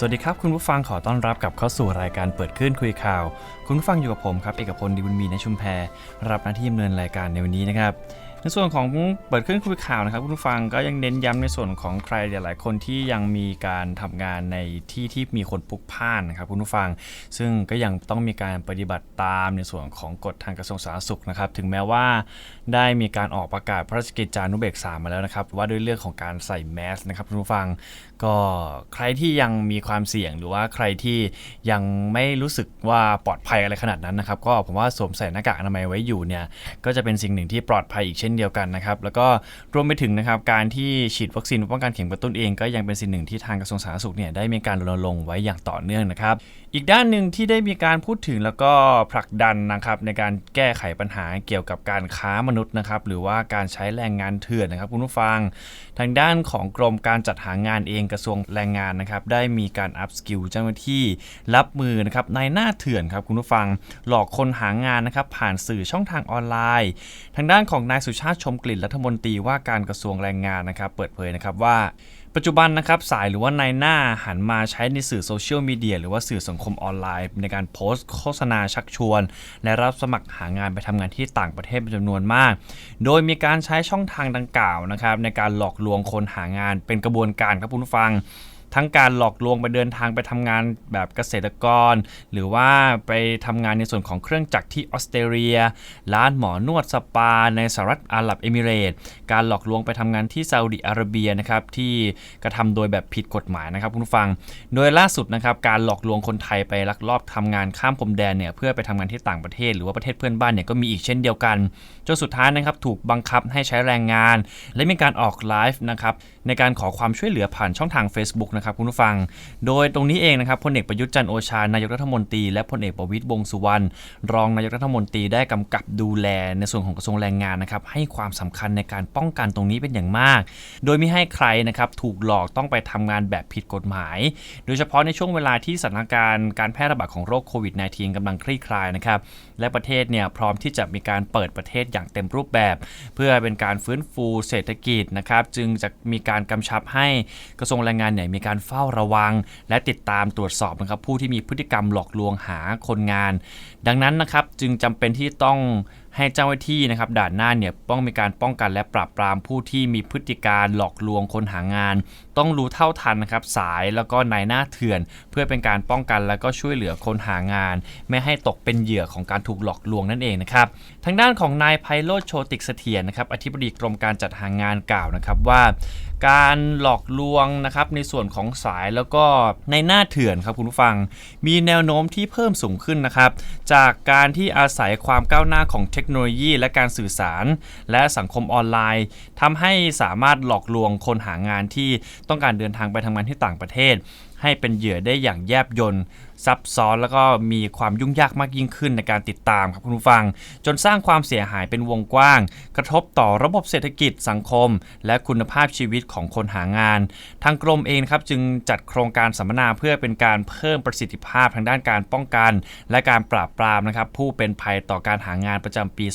สวัสดีครับ คุณผู้ฟังขอต้อนรับกับเข้าสู่รายการเปิดขึ้นคุยข่าว คุณผู้ฟังอยู่กับผมครับ เอกพลดีบุญมีในชุมแพรรับหน้าที่ดำเนินรายการในวันนี้นะครับ ในส่วนของเปิดคลื่นคุยข่าวนะครับคุณผู้ฟังก็ยังเน้นย้ำในส่วนของใครหลาย ๆ คนที่ยังมีการทำงานในที่ที่มีคนพลุกพล่านนะครับคุณผู้ฟัง ซึ่งก็ยังต้องมีการปฏิบัติตามในส่วนของกฎทางกระทรวงสาธารณสุขนะครับ ถึงแม้ว่าได้มีการออกประกาศพระราชกิจจานุเบกษามาแล้วนะครับ ว่าด้วยเรื่องของการใส่แมสนะครับคุณผู้ฟัง ก็ใครที่ยังมีความเสี่ยงหรือว่าใครที่ยังไม่รู้สึกว่าปลอดภัยอะไรขนาดนั้นนะครับ ก็ผมว่าสวมใส่หน้ากากอนามัยไว้อยู่เนี่ยก็จะเป็นสิ่งหนึ่งที่ปลอดภัยอีกเช่นเดียวกันนะครับ แล้วก็รวมไปถึงนะครับการที่ฉีดวัคซีนป้องกันเข็มกระตุ้นเองก็ยังเป็นสิ่งหนึ่งที่ทางกระทรวงสาธารณสุขเนี่ยได้มีการรณรงค์ไว้อย่างต่อเนื่องนะครับอีกด้านหนึ่งที่ได้มีการพูดถึงแล้วก็ผลักดันนะครับในการแก้ไขปัญหาเกี่ยวกับการค้ามนุษย์นะครับหรือว่าการใช้แรงงานเถื่อนนะครับคุณผู้ฟัง ทางด้านของกรมการจัดหางานเองกระทรวงแรงงานนะครับได้มีการอัพสกิลเจ้าหน้าที่รับมือนะครับในหน้าเถื่อนครับคุณผู้ฟังหลอกคนหางานนะครับผ่านสื่อช่องทางออนไลน์ ทางด้านของนายสุชาติชมกลิ่นรัฐมนตรีว่าการกระทรวงแรงงานนะครับเปิดเผยนะครับว่า ปัจจุบันนะครับสายหรือว่านายหน้าหันมาใช้ในสื่อโซเชียลมีเดียหรือว่าสื่อสังคมออนไลน์ ในการโพสต์โฆษณาชักชวน และรับสมัครหางานไปทำงานที่ต่างประเทศเป็นจำนวนมาก โดยมีการใช้ช่องทางดังกล่าวนะครับในการหลอกลวงคนหางานเป็นกระบวนการครับคุณผู้ฟัง ทั้งการหลอกลวงไปเดินทางไปทำงานแบบเกษตรกร หรือว่าไปทำงานในส่วนของเครื่องจักรที่ออสเตรเลีย ร้านหมอนวดสปา ในสหรัฐอาหรับเอมิเรตส์การหลอกลวงไปทำงานที่ซาอุดิอาระเบียนะครับที่กระทำโดยแบบผิดกฎหมายนะครับคุณผู้ฟัง โดยล่าสุดนะครับการหลอกลวงคนไทยไปลักลอบทำงานข้ามพรมแดนเนี่ยเพื่อไปทำงานที่ต่างประเทศ หรือว่าประเทศเพื่อนบ้านเนี่ยก็มีอีกเช่นเดียวกัน จนสุดท้ายนะครับถูกบังคับให้ใช้แรงงาน และมีการออกไลฟ์นะครับในการขอความช่วยเหลือผ่านช่องทาง Facebook นะครับคุณผู้ฟัง โดยตรงนี้เองนะครับพลเอกประยุทธ์จันโอชานายกรัฐมนตรีและพลเอกประวิตรวงสุวรรณรองนายกรัฐมนตรีได้กำกับดูแลในส่วนของกระทรวงแรงงานนะครับให้ความสำคัญในการป้องกันตรงนี้เป็นอย่างมาก โดยไม่ให้ใครนะครับถูกหลอกต้องไปทำงานแบบผิดกฎหมาย โดยเฉพาะในช่วงเวลาที่สถานการณ์การแพร่ระบาดของโรคโควิด -19 กำลังคลี่คลายนะครับและประเทศเนี่ยพร้อมที่จะมีการเปิดประเทศอย่างเต็มรูปแบบ เพื่อเป็นการฟื้นฟูเศรษฐกิจนะครับ จึงจะมีการกำชับให้กระทรวงแรงงานเนี่ยมีการเฝ้าระวัง และติดตามตรวจสอบนะครับผู้ที่มีพฤติกรรมหลอกลวงหาคนงาน ดังนั้นนะครับจึงจำเป็นที่ต้องให้เจ้าหน้าที่นะครับด่านหน้าเนี่ยต้องมีการป้องกันและปราบปรามผู้ที่มีพฤติการหลอกลวงคนหางาน ต้องรู้เท่าทันนะครับสายแล้วก็นายหน้าเถื่อน เพื่อเป็นการป้องกันและก็ช่วยเหลือคนหางาน ไม่ให้ตกเป็นเหยื่อของการถูกหลอกลวงนั่นเองนะครับทางด้านของนายไพโรธโชติกเสถียรนะครับอธิบดีกรมการจัดหางานกล่าวนะครับว่าการหลอกลวงนะครับในส่วนของสายแล้วก็ในหน้าเถื่อนครับคุณผู้ฟัง มีแนวโน้มที่เพิ่มสูงขึ้นนะครับ จากการที่อาศัยความก้าวหน้าของเทคโนโลยีและการสื่อสาร และสังคมออนไลน์ทำให้สามารถหลอกลวงคนหางานที่ต้องการเดินทางไปทำงานที่ต่างประเทศ ให้เป็นเหยื่อได้อย่างแยบยลซับซ้อนแล้วก็มีความยุ่งยากมากยิ่งขึ้นในการติดตามครับคุณผู้ฟัง จนสร้างความเสียหายเป็นวงกว้าง กระทบต่อระบบเศรษฐกิจสังคม และคุณภาพชีวิตของคนหางาน ทางกรมเองครับจึงจัดโครงการสัมมนาเพื่อเป็นการเพิ่มประสิทธิภาพทางด้านการป้องกัน และการปราบปรามนะครับผู้เป็นภัยต่อการหางานประจำปี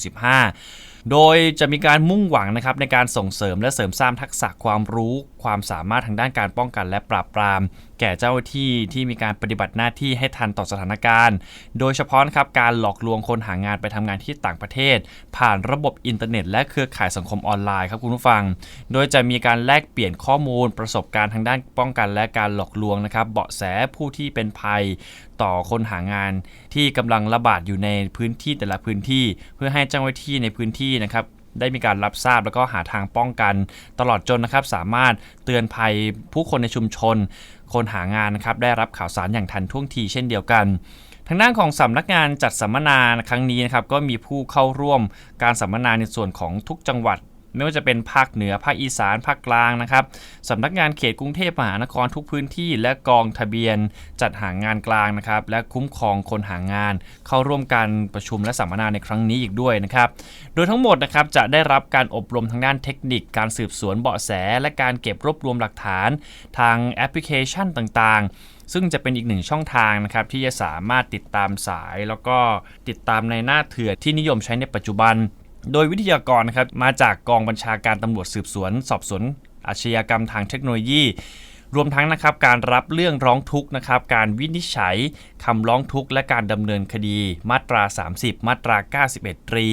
2565 โดยจะมีการมุ่งหวังนะครับในการส่งเสริมและเสริมสร้างทักษะความรู้ ความสามารถทางด้านการป้องกันและปราบปราม แก่เจ้าหน้าที่ที่มีการปฏิบัติหน้าที่ให้ทันต่อสถานการณ์ โดยเฉพาะนะครับการหลอกลวงคนหางานไปทำงานที่ต่างประเทศ ผ่านระบบอินเทอร์เน็ต และเครือข่ายสังคมออนไลน์ครับคุณผู้ฟัง โดยจะมีการแลกเปลี่ยนข้อมูลประสบการณ์ทางด้านป้องกัน และการหลอกลวงนะครับ เบาะแสผู้ที่เป็นภัยต่อคนหางานที่กำลังระบาดอยู่ในพื้นที่แต่ละพื้นที่ เพื่อให้เจ้าหน้าที่ในพื้นที่นะครับ ได้มีการรับทราบแล้วก็หาทางป้องกันตลอดจนนะครับ สามารถเตือนภัยผู้คนในชุมชน คนหางานนะครับได้รับข่าวสารอย่างทันท่วงทีเช่นเดียวกันทางด้านของสำนักงานจัดสัมมนาครั้งนี้นะครับก็มีผู้เข้าร่วมการสัมมนาในส่วนของทุกจังหวัด ไม่ว่าจะเป็นภาคเหนือภาคอีสานภาคกลางนะครับสำนักงานเขตกรุงเทพมหานครทุกพื้นที่ และกองทะเบียนจัดหางานกลางนะครับและคุ้มครองคนหางาน เข้าร่วมการประชุมและสัมมนาในครั้งนี้อีกด้วยนะครับโดยทั้งหมดนะครับจะได้รับการอบรมทางด้านเทคนิค การสืบสวนเบาะแส และการเก็บรวบรวมหลักฐาน ทางแอปพลิเคชันต่างๆ ซึ่งจะเป็นอีกหนึ่งช่องทางนะครับที่จะสามารถติดตามสาย แล้วก็ติดตามในหน้าเถื่อนที่นิยมใช้ในปัจจุบัน โดยวิทยากรนะครับมาจากกองบัญชาการตำรวจสืบสวน สอบสวนอาชญากรรมทางเทคโนโลยี รวมทั้งนะครับการรับเรื่องร้องทุกข์นะครับการวินิจฉัยคำร้องทุกข์และการดำเนินคดี มาตรา 30 มาตรา 91 ตรี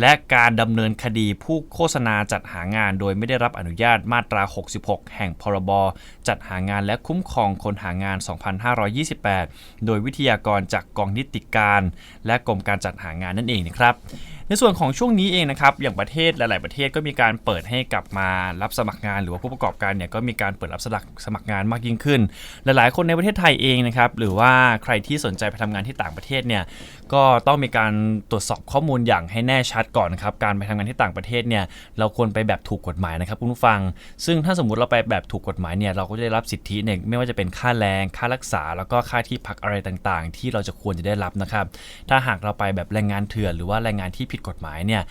และการดำเนินคดีผู้โฆษณาจัดหางาน โดยไม่ได้รับอนุญาตมาตรา 66 แห่งพรบจัดหางานและคุ้มครองคนหางาน 2528 โดยวิทยากรจากกองนิติการ และกรมการจัดหางานนั่นเองนะครับในส่วนของช่วงนี้เองนะครับ อย่างประเทศหลาย ๆ ประเทศก็มีการเปิดให้กลับมารับสมัครงาน หรือว่าผู้ประกอบการเนี่ยก็มีการเปิดรับสมัครสมัครงานมากยิ่งขึ้น หลาย ๆ คนในประเทศไทยเองนะครับ หรือว่าใครที่สนใจไปทำงานที่ต่างประเทศเนี่ย ก็ต้องมีการตรวจสอบข้อมูลอย่างให้แน่ชัดก่อนนะครับการไปทำงานที่ต่างประเทศเนี่ยเราควรไปแบบถูกกฎหมายนะครับคุณผู้ฟัง ซึ่งถ้าสมมุติเราไปแบบถูกกฎหมายเนี่ยเราก็จะได้รับสิทธิเนี่ยไม่ว่าจะเป็นค่าแรงค่ารักษา แล้วก็ค่าที่พักอะไรต่างๆ ที่เราจะควรจะได้รับนะครับถ้าหากเราไปแบบแรงงานเถื่อนหรือว่าแรงงานที่ผิดกฎหมายเนี่ย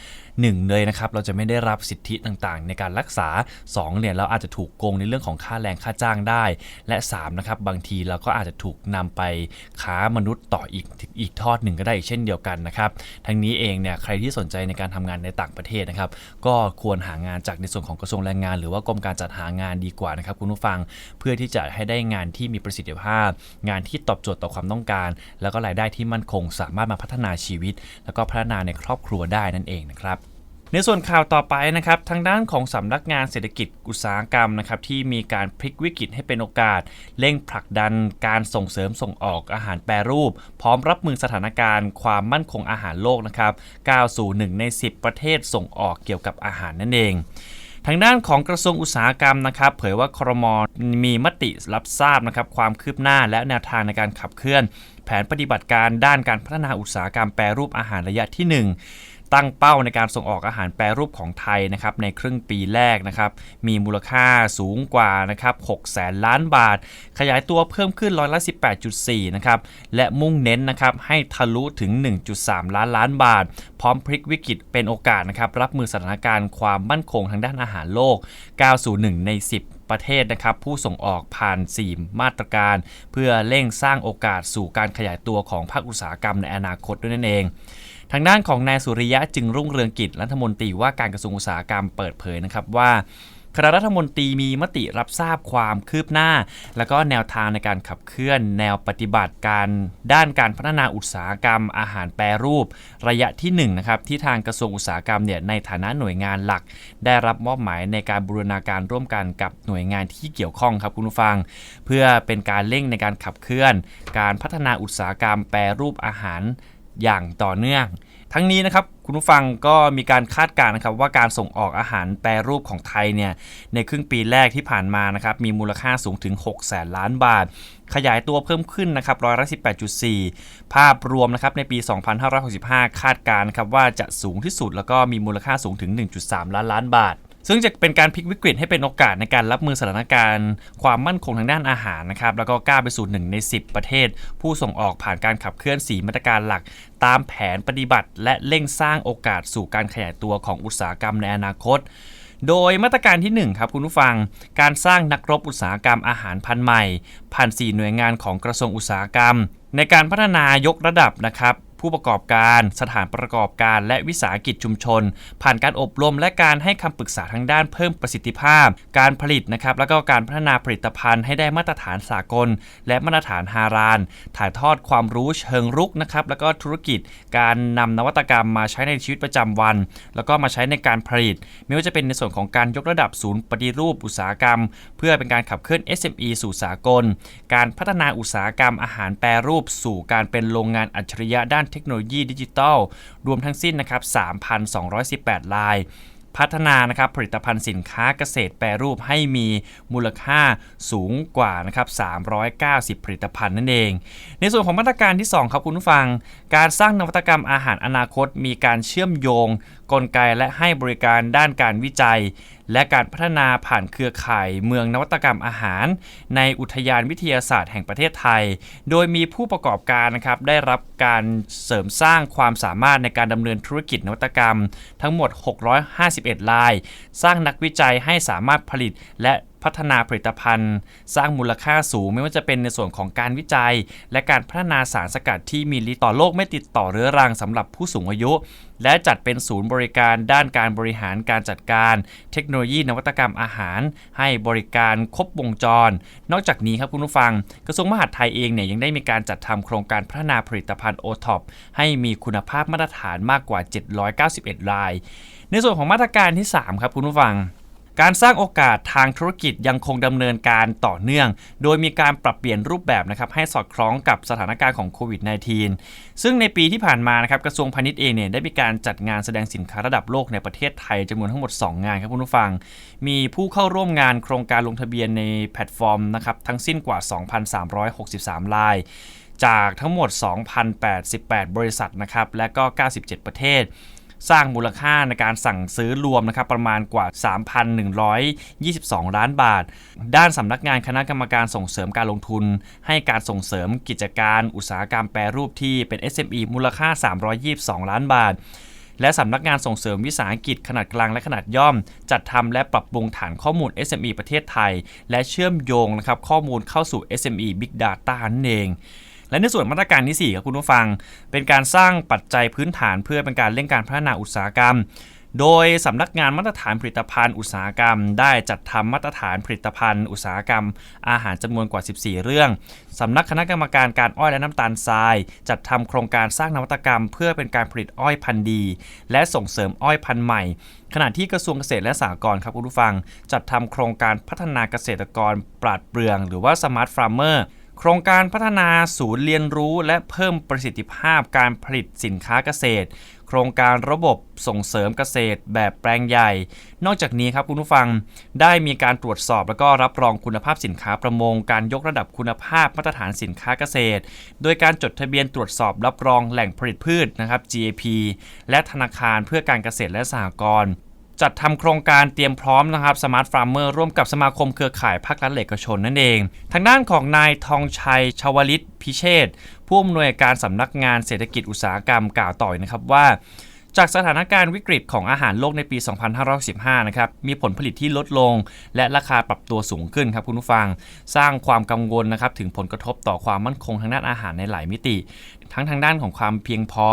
หนึ่งเลยนะครับเราจะไม่ได้รับสิทธิต่างๆ ในการรักษา2เนี่ยเราอาจจะถูกโกงในเรื่องของค่าแรงค่าจ้างได้ และ3นะครับบางทีเราก็อาจจะถูกนำไปค้ามนุษย์ต่ออีกอีกทอดหนึ่งก็ได้อีกเช่นเดียวกันนะครับทั้งนี้เองเนี่ยใครที่สนใจในการทำงานในต่างประเทศนะครับ ก็ควรหางานจากในส่วนของกระทรวงแรงงาน หรือว่ากรมการจัดหางานดีกว่านะครับคุณผู้ฟังเพื่อที่จะให้ได้งานที่มีประสิทธิภาพ งานที่ตอบโจทย์ต่อความต้องการ แล้วก็รายได้ที่มั่นคงสามารถมาพัฒนาชีวิต แล้วก็พัฒนาในครอบครัวได้นั่นเองนะครับ ในส่วนข่าวต่อไปนะครับทางด้านของสำนักงานเศรษฐกิจอุตสาหกรรมนะครับที่มีการพลิกวิกฤตให้เป็นโอกาส เร่งผลักดันการส่งเสริมส่งออกอาหารแปรรูป พร้อมรับมือสถานการณ์ความมั่นคงอาหารโลกนะครับก้าวสู่หนึ่งใน 10 ประเทศส่งออกเกี่ยวกับอาหารนั่นเองทางด้านของกระทรวงอุตสาหกรรมนะครับเผยว่าครมมีมติรับทราบนะครับความคืบหน้าและแนวทางในการขับเคลื่อน แผนปฏิบัติการด้านการพัฒนาอุตสาหกรรมแปรรูปอาหารระยะที่ 1 ตั้งเป้าในการส่งออกอาหารแปรรูปของไทยนะครับในครึ่งปีแรกนะครับมีมูลค่าสูงกว่านะครับ6แสนล้านบาท ขยายตัวเพิ่มขึ้นร้อยละ 18.4 นะครับและมุ่งเน้นนะครับให้ทะลุถึง 1.3 ล้านล้านบาท พร้อมพลิกวิกฤตเป็นโอกาสนะครับรับมือสถานการณ์ความมั่นคงทางด้านอาหารโลกก้าวสู่1ใน 10ประเทศนะครับผู้ส่งออกผ่าน 4 มาตรการ เพื่อเร่งสร้างโอกาสสู่การขยายตัวของภาคอุตสาหกรรมในอนาคตด้วยนั่นเอง ทางด้านของนายสุริยะจึงรุ่งเรืองกิจรัฐมนตรีว่าการกระทรวงอุตสาหกรรมเปิดเผยนะครับว่าคณะรัฐมนตรีมีมติรับทราบความคืบหน้า และก็แนวทางในการขับเคลื่อน แนวปฏิบัติการด้านการพัฒนาอุตสาหกรรม อาหารแปรรูป ระยะที่1นะครับที่ทางกระทรวงอุตสาหกรรมเนี่ยในฐานะหน่วยงานหลัก ได้รับมอบหมายในการบูรณาการร่วมกันกับหน่วยงานที่เกี่ยวข้องครับคุณผู้ฟัง เพื่อเป็นการเร่งในการขับเคลื่อน การพัฒนาอุตสาหกรรมแปรรูปอาหาร อย่างต่อเนื่อง ทั้งนี้นะครับคุณผู้ฟังก็มีการคาดการณ์นะครับว่าการส่งออกอาหารแปรรูปของไทยเนี่ยในครึ่งปีแรกที่ผ่านมานะครับมีมูลค่าสูงถึง 6 แสนล้านบาท ขยายตัวเพิ่มขึ้นนะครับร้อยละ18.4 ภาพรวมนะครับในปี 2565 คาดการณ์ครับว่าจะสูงที่สุดแล้วก็มีมูลค่าสูงถึง 1.3 ล้านล้านบาท ซึ่งจะเป็นการพลิกวิกฤตให้เป็นโอกาสในการรับมือสถานการณ์ ความมั่นคงทางด้านอาหารนะครับ แล้วก็ก้าวไปสู่หนึ่งใน 10 ประเทศ ผู้ส่งออกผ่านการขับเคลื่อน4มาตรการหลัก ตามแผนปฏิบัติ และเร่งสร้างโอกาสสู่การขยายตัวของอุตสาหกรรมในอนาคต โดยมาตรการที่1ครับคุณผู้ฟัง การสร้างนักรบอุตสาหกรรมอาหารพันธุ์ใหม่ ผ่าน4หน่วยงานของกระทรวงอุตสาหกรรม ในการพัฒนายกระดับนะครับ ผู้ประกอบการสถานประกอบการและวิสาหกิจชุมชน ผ่านการอบรมและการให้คำปรึกษาทางด้านเพิ่มประสิทธิภาพ การผลิตนะครับแล้วก็การพัฒนาผลิตภัณฑ์ให้ได้มาตรฐานสากล และมาตรฐานฮาราน ถ่ายทอดความรู้เชิงรุกนะครับแล้วก็ธุรกิจการนำนวัตกรรมมาใช้ในชีวิตประจำวัน แล้วก็มาใช้ในการผลิต ไม่ว่าจะเป็นในส่วนของการยกระดับศูนย์ปฏิรูปอุตสาหกรรม เพื่อเป็นการขับเคลื่อน SME สู่สากล การพัฒนาอุตสาหกรรมอาหารแปรรูป สู่การเป็นโรงงานอัจฉริยะด้านเทคโนโลยีดิจิทัล รวมทั้งสิ้นนะครับ 3,218 ลาย พัฒนานะครับผลิตภัณฑ์สินค้าเกษตรแปรรูปให้มีมูลค่าสูงกว่านะครับ390 ผลิตภัณฑ์นั่นเอง ในส่วนของมาตรการที่ 2 ครับคุณผู้ฟัง การสร้างนวัตกรรมอาหารอนาคต มีการเชื่อมโยง กลไกและให้บริการด้านการวิจัย และการพัฒนาผ่านเครือข่ายเมืองนวัตกรรมอาหาร ในอุทยานวิทยาศาสตร์แห่งประเทศไทย โดยมีผู้ประกอบการนะครับได้รับการเสริมสร้างความสามารถในการดำเนินธุรกิจนวัตกรรม ทั้งหมด 651 ราย สร้างนักวิจัยให้สามารถผลิตและ พัฒนาผลิตภัณฑ์ สร้างมูลค่าสูงไม่ว่าจะเป็นในส่วนของการวิจัย และการพัฒนาสารสกัดที่มีฤทธิ์ต่อโรคไม่ติดต่อเรื้อรังสำหรับผู้สูงอายุ และจัดเป็นศูนย์บริการด้านการบริหารการจัดการ เทคโนโลยีนวัตกรรมอาหาร ให้บริการครบวงจร นอกจากนี้ครับคุณผู้ฟัง กระทรวงมหาดไทยเองเนี่ยยังได้มีการจัดทำโครงการพัฒนาผลิตภัณฑ์โอท็อปให้มีคุณภาพมาตรฐานมากกว่า 791 ราย ในส่วนของมาตรการที่ 3 ครับคุณผู้ฟัง การสร้างโอกาสทางธุรกิจยังคงดำเนินการต่อเนื่อง โดยมีการปรับเปลี่ยนรูปแบบนะครับให้สอดคล้องกับสถานการณ์ของโควิด -19 ซึ่งในปีที่ผ่านมานะครับกระทรวงพาณิชย์เองเนี่ยได้มีการจัดงานแสดงสินค้าระดับโลกในประเทศไทยจำนวนทั้งหมด 2 งานครับคุณผู้ฟัง มีผู้เข้าร่วมงานโครงการลงทะเบียนในแพลตฟอร์มนะครับทั้งสิ้นกว่า 2,363 รายจากทั้งหมด 2,088 บริษัทนะครับและก็ 97 ประเทศ สร้างมูลค่าในการสั่งซื้อรวมนะครับประมาณกว่า 3,122 ล้านบาท ด้านสำนักงานคณะกรรมการส่งเสริมการลงทุน ให้การส่งเสริมกิจการอุตสาหกรรมแปรรูปที่เป็น SME มูลค่า 322 ล้านบาทและสำนักงานส่งเสริมวิสาหกิจขนาดกลางและขนาดย่อม จัดทำและปรับปรุงฐานข้อมูล SME ประเทศไทย และเชื่อมโยงนะครับข้อมูลเข้าสู่ SME Big Data นั่นเอง และในส่วนมาตรการที่ 4 ครับคุณผู้ฟัง เป็นการสร้างปัจจัยพื้นฐานเพื่อเป็นการเร่งการพัฒนาอุตสาหกรรม โดยสำนักงานมาตรฐานผลิตภัณฑ์อุตสาหกรรม ได้จัดทำมาตรฐานผลิตภัณฑ์ อุตสาหกรรม อาหารจำนวนกว่า 14 เรื่องสำนักคณะกรรมการการอ้อยและน้ำตาลทราย จัดทำโครงการสร้างนวัตกรรม เพื่อเป็นการผลิตอ้อยพันธุ์ดี และส่งเสริมอ้อยพันธุ์ใหม่ขณะที่กระทรวงเกษตรและสหกรณ์ครับคุณผู้ฟัง จัดทำโครงการพัฒนาเกษตรกรปราดเปรือง หรือว่า Smart Farmer โครงการพัฒนาศูนย์เรียนรู้และเพิ่มประสิทธิภาพการผลิตสินค้าเกษตร โครงการระบบส่งเสริมเกษตรแบบแปลงใหญ่ นอกจากนี้ครับคุณผู้ฟังได้มีการตรวจสอบแล้วก็รับรองคุณภาพสินค้าประมง การยกระดับคุณภาพมาตรฐานสินค้าเกษตร โดยการจดทะเบียนตรวจสอบรับรองแหล่งผลิตพืชนะครับ GAP และธนาคารเพื่อการเกษตรและสหกรณ์ จัดทำโครงการเตรียมพร้อมนะครับ Smart Farmer ร่วมกับสมาคมเครือข่ายภาครัฐเอกชนนั่นเอง ทางด้านของนายทองชัยชวลิตพิเชษผู้อำนวยการสำนักงานเศรษฐกิจอุตสาหกรรมกล่าวต่อยนะครับว่าจากสถานการณ์วิกฤตของอาหารโลกในปี 2515 นะครับ มีผลผลิตที่ลดลง และราคาปรับตัวสูงขึ้นครับคุณผู้ฟัง สร้างความกังวลนะครับถึงผลกระทบต่อความมั่นคงทางด้านอาหารในหลายมิติ ทั้งทางด้านของความเพียงพอ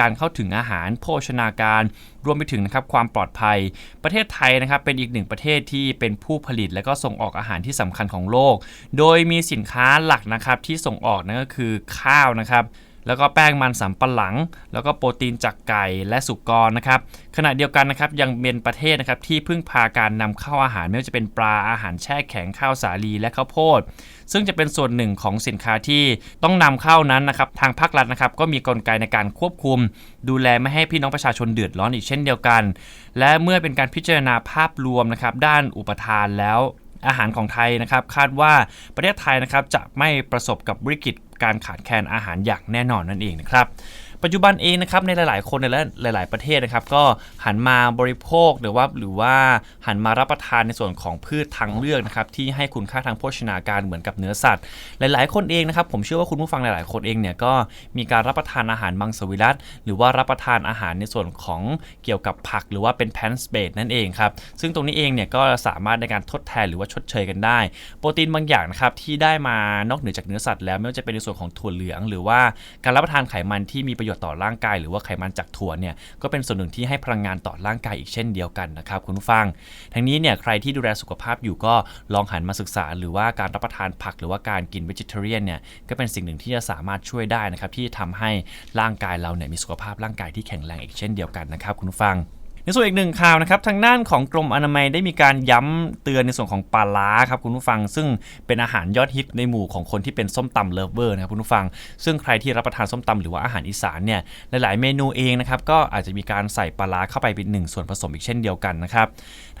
การเข้าถึงอาหาร โภชนาการ รวมไปถึงนะครับความปลอดภัย ประเทศไทยนะครับเป็นอีกหนึ่งประเทศที่เป็นผู้ผลิตและก็ส่งออกอาหารที่สำคัญของโลก โดยมีสินค้าหลักนะครับที่ส่งออกนั่นก็คือข้าวนะครับ แล้วก็แป้งมันสำปะหลัง แล้วก็โปรตีนจากไก่และสุกรนะครับขณะเดียวกันนะครับยังเป็นประเทศนะครับที่พึ่งพาการนำเข้าอาหาร ไม่ว่าจะเป็นปลาอาหารแช่แข็งข้าวสาลีและข้าวโพด ซึ่งจะเป็นส่วนหนึ่งของสินค้าที่ต้องนำเข้านั้นนะครับทางภาครัฐนะครับก็มีกลไกในการควบคุม ดูแลไม่ให้พี่น้องประชาชนเดือดร้อนอีกเช่นเดียวกัน และเมื่อเป็นการพิจารณาภาพรวมนะครับด้านอุปทานแล้ว อาหารของไทยนะครับ คาดว่าประเทศไทยนะครับจะไม่ประสบกับวิกฤตการขาดแคลนอาหารอย่างแน่นอนนั่นเองนะครับ ปัจจุบันเองนะครับในหลาย ๆ คนในหลาย ๆ ประเทศนะครับก็หันมาบริโภคหรือว่าหรือว่าหันมารับประทานในส่วนของพืชทางเลือกนะครับที่ให้คุณค่าทางโภชนาการเหมือนกับเนื้อสัตว์ หลาย ๆ คนเองนะครับผมเชื่อว่าคุณผู้ฟังหลาย ๆ คนเองเนี่ยก็มีการรับประทานอาหารมังสวิรัตหรือว่ารับประทานอาหารในส่วนของเกี่ยวกับผัก หรือว่าเป็นแพนสเบดนั่นเองครับซึ่งตรงนี้เองเนี่ยก็สามารถในการทดแทนหรือว่าชดเชยกันได้ โปรตีนบางอย่างนะครับที่ได้มานอกเหนือจากเนื้อสัตว์แล้วไม่ว่าจะเป็นในส่วนของถั่วเหลือง หรือว่าการรับประทานไขมันที่มีประโยชน์ยชน์ต่อร่างกาย หรือว่าไขมันจากถั่วเนี่ยก็เป็นส่วนหนึ่งที่ให้พลังงานต่อร่างกายอีกเช่นเดียวกันนะครับคุณผู้ฟัง ทั้งนี้เนี่ยใครที่ดูแลสุขภาพอยู่ก็ลองหันมาศึกษา หรือว่าการรับประทานผักหรือว่าการกินเวจิเทเรียนเนี่ยก็เป็นสิ่งหนึ่งที่จะสามารถช่วยได้นะครับที่ทำให้ร่างกายเราเนี่ยมีสุขภาพร่างกายที่แข็งแรงอีกเช่นเดียวกันนะครับคุณผู้ฟัง ในส่วนอีกหนึ่งข่าวนะครับทางด้านของกรมอนามัยได้มีการย้ำเตือนในส่วนของปลาล้าครับคุณผู้ฟัง ซึ่งเป็นอาหารยอดฮิตในหมู่ของคนที่เป็นส้มตำเลิฟเวอร์นะครับคุณผู้ฟัง ซึ่งใครที่รับประทานส้มตำหรือว่าอาหารอีสานเนี่ยหลาย ๆ เมนูเองนะครับก็อาจจะมีการใส่ปลาล้าเข้าไปเป็นหนึ่งส่วนผสมอีกเช่นเดียวกันนะครับ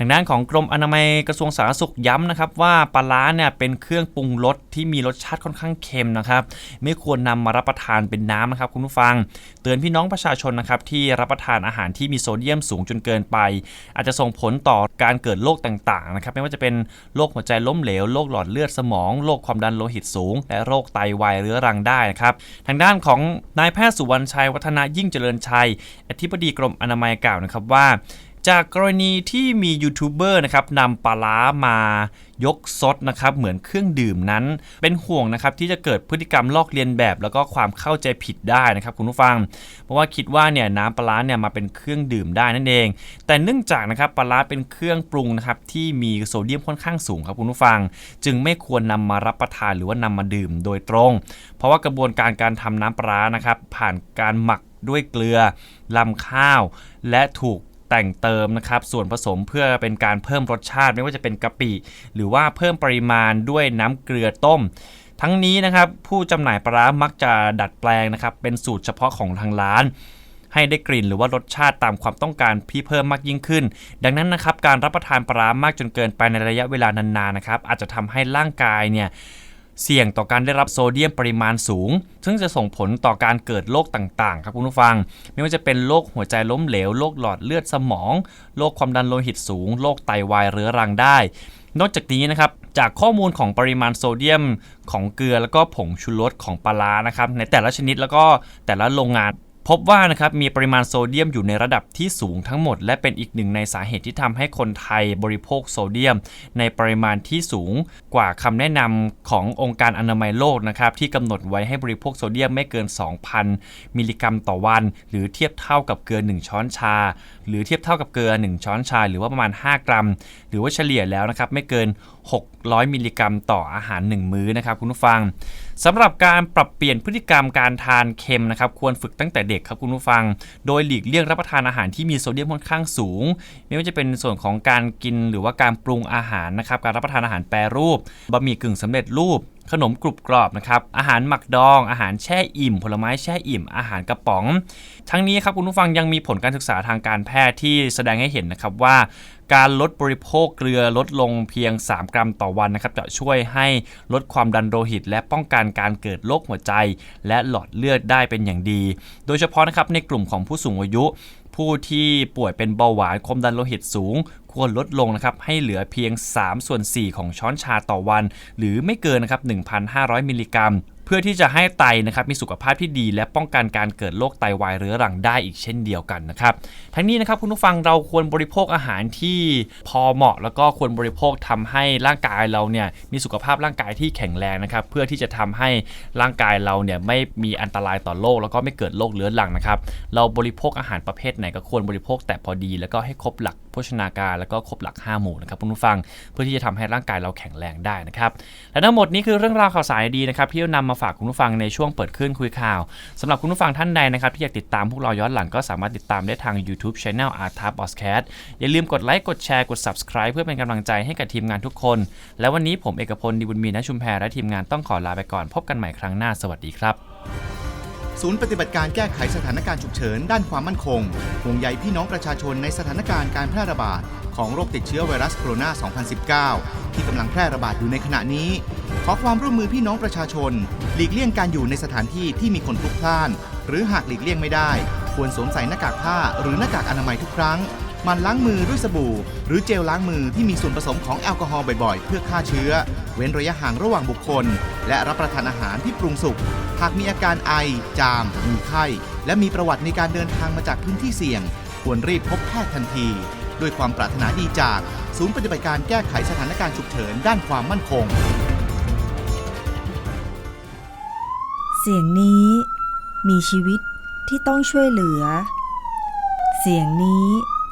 ทางด้านของกรมอนามัยกระทรวงสาธารณสุขย้ำนะครับว่าปลาล้าเนี่ยเป็นเครื่องปรุงรสที่มีรสชาติค่อนข้างเค็มนะครับ ไม่ควรนำมารับประทานเป็นน้ำนะครับคุณผู้ฟัง เตือนพี่น้องประชาชนนะครับที่รับประทานอาหารที่มีโซเดียมสูงจนเกินไป อาจจะส่งผลต่อการเกิดโรคต่างๆนะครับไม่ว่าจะเป็นโรคหัวใจล้มเหลวโรคหลอดเลือดสมองโรคความดันโลหิตสูง และโรคไตวายเรื้อรังได้นะครับทางด้านของนายแพทย์สุวรรณชัยวัฒนายิ่งเจริญชัย อธิบดีกรมอนามัยกล่าวนะครับว่า จากกรณีที่มียูทูบเบอร์นะครับนำปลาร้ามายกซดนะครับเหมือนเครื่องดื่มนั้น เป็นห่วงนะครับที่จะเกิดพฤติกรรมลอกเลียนแบบ แล้วก็ความเข้าใจผิดได้นะครับคุณผู้ฟัง เพราะว่าคิดว่าเนี่ยน้ำปลาร้าเนี่ยมาเป็นเครื่องดื่มได้นั่นเอง แต่เนื่องจากนะครับปลาร้าเป็นเครื่องปรุงนะครับที่มีโซเดียมค่อนข้างสูงครับคุณผู้ฟัง จึงไม่ควรนำมารับประทานหรือว่านำมาดื่มโดยตรง เพราะว่ากระบวนการการทำน้ำปลาร้านะครับผ่านการหมักด้วยเกลือลำข้าว และถูก แต่งเติมนะครับส่วนผสมเพื่อเป็นการเพิ่มรสชาติไม่ว่าจะเป็นกะปิ หรือว่าเพิ่มปริมาณด้วยน้ำเกลือต้ม ทั้งนี้นะครับผู้จำหน่ายปลาร้ามักจะดัดแปลงนะครับเป็นสูตรเฉพาะของทางร้าน ให้ได้กลิ่นหรือว่ารสชาติตามความต้องการพี่เพิ่มมากยิ่งขึ้น ดังนั้นนะครับการรับประทานปลาร้ามากจนเกินไปในระยะเวลานานๆนะครับอาจจะทำให้ร่างกายเนี่ย เสี่ยงต่อการได้รับโซเดียมปริมาณสูง ซึ่งจะส่งผลต่อการเกิดโรคต่างๆ ครับคุณผู้ฟัง ไม่ว่าจะเป็นโรคหัวใจล้มเหลว โรคหลอดเลือดสมอง โรคความดันโลหิตสูง โรคไตวายเรื้อรังได้ นอกจากนี้นะครับ จากข้อมูลของปริมาณโซเดียมของเกลือ แล้วก็ผงชูรสของปลาร้านะครับ ในแต่ละชนิดแล้วก็แต่ละโรงงาน พบว่านะครับมีปริมาณโซเดียมอยู่ในระดับที่สูงทั้งหมด และเป็นอีกหนึ่งในสาเหตุที่ทำให้คนไทยบริโภคโซเดียม ในปริมาณที่สูงกว่าคำแนะนำขององค์การอนามัยโลกนะครับที่กำหนดไว้ให้บริโภคโซเดียมไม่เกิน 2,000 มิลลิกรัมต่อวัน หรือเทียบเท่ากับเกลือ 1 ช้อนชา หรือเทียบเท่ากับเกลือ 1 ช้อนชาหรือว่าประมาณ 5 กรัม หรือว่าเฉลี่ยแล้วนะครับไม่เกิน 600 มิลลิกรัม ต่ออาหาร 1 มื้อนะครับคุณผู้ฟังสำหรับการปรับเปลี่ยนพฤติกรรมการทานเค็มนะครับควรฝึกตั้งแต่เด็กครับคุณผู้ฟัง โดยหลีกเลี่ยงรับประทานอาหารที่มีโซเดียมค่อนข้างสูง ไม่ว่าจะเป็นส่วนของการกินหรือว่าการปรุงอาหารนะครับการรับประทานอาหารแปรรูปบะหมี่กึ่งสำเร็จรูป ขนมกรุบกรอบนะครับอาหารหมักดอง อาหารแช่อิ่ม ผลไม้แช่อิ่ม อาหารกระป๋อง ทั้งนี้ครับคุณผู้ฟังยังมีผลการศึกษาทางการแพทย์ที่แสดงให้เห็นนะครับว่าการลดบริโภคเกลือลดลงเพียง 3 กรัมต่อวันนะครับจะช่วยให้ลดความดันโลหิต และป้องกันการเกิดโรคหัวใจ และหลอดเลือดได้เป็นอย่างดี โดยเฉพาะนะครับในกลุ่มของผู้สูงอายุ ผู้ที่ป่วยเป็นเบาหวานความดันโลหิตสูง ควรลดลงนะครับให้เหลือเพียง 3 ส่วน 4 ของช้อนชาต่อวัน หรือไม่เกินนะครับ1,500 มิลลิกรัม เพื่อที่จะให้ไตนะครับมีสุขภาพที่ดี และป้องกันการเกิดโรคไตวายเรื้อรังได้อีกเช่นเดียวกันนะครับทั้งนี้นะครับคุณผู้ฟังเราควรบริโภคอาหารที่พอเหมาะ แล้วก็ควรบริโภคทำให้ร่างกายเราเนี่ยมีสุขภาพร่างกายที่แข็งแรงนะครับเพื่อที่จะทำให้ร่างกายเราเนี่ยไม่มีอันตรายต่อโรคแล้วก็ไม่เกิดโรคเรื้อรังนะครับเราบริโภคอาหารประเภทไหนก็ควรบริโภคแต่พอดี แล้วก็ให้ครบหลัก ชนาการ แล้วก็ครบหลัก 5 หมู่นะครับคุณผู้ฟังเพื่อที่จะทำให้ร่างกายเราแข็งแรงได้นะครับและทั้งหมดนี้คือเรื่องราวข่าวสารดีนะครับที่นำมาฝากคุณผู้ฟังในช่วงเปิดขึ้นคุยข่าวสำหรับคุณผู้ฟังท่านใดนะครับที่อยากติดตามพวกเราย้อนหลังก็สามารถติดตามได้ทาง YouTube Channel Art t a b o s c a t อย่าลืมกดไลค์กดแชร์กด Subscribe เพื่อเป็นกำลังใจให้กับทีมงานทุกคน และวันนี้ผมเอกพลดีบุญมีณชุมแพรและทีมงานต้องขอลาไปก่อน พบกันใหม่ครั้งหน้าสวัสดีครับ ศูนย์ปฏิบัติการแก้ไขสถานการณ์ฉุกเฉินด้านความมั่นคงห่วงใยพี่น้องประชาชนในสถานการณ์การแพร่ระบาด ของโรคติดเชื้อไวรัสโคโรนา 2019 ที่กำลังแพร่ระบาดอยู่ในขณะนี้ ขอความร่วมมือพี่น้องประชาชน หลีกเลี่ยงการอยู่ในสถานที่ที่มีคนพลุกพล่าน หรือหากหลีกเลี่ยงไม่ได้ ควรสวมใส่หน้ากากผ้าหรือหน้ากากอนามัยทุกครั้ง มันล้างมือด้วยสบู่ หรือเจลล้างมือที่มีส่วนผสมของแอลกอฮอล์บ่อยๆ เพื่อฆ่าเชื้อ เว้นระยะห่างระหว่างบุคคล และรับประทานอาหารที่ปรุงสุก หากมีอาการไอ จาม มีไข้ และมีประวัติในการเดินทางมาจากพื้นที่เสี่ยง ควรรีบพบแพทย์ทันที ด้วยความปรารถนาดีจาก ศูนย์ปฏิบัติการแก้ไขสถานการณ์ฉุกเฉินด้านความมั่นคง เสียงนี้มีชีวิตที่ต้องช่วยเหลือ เสียงนี้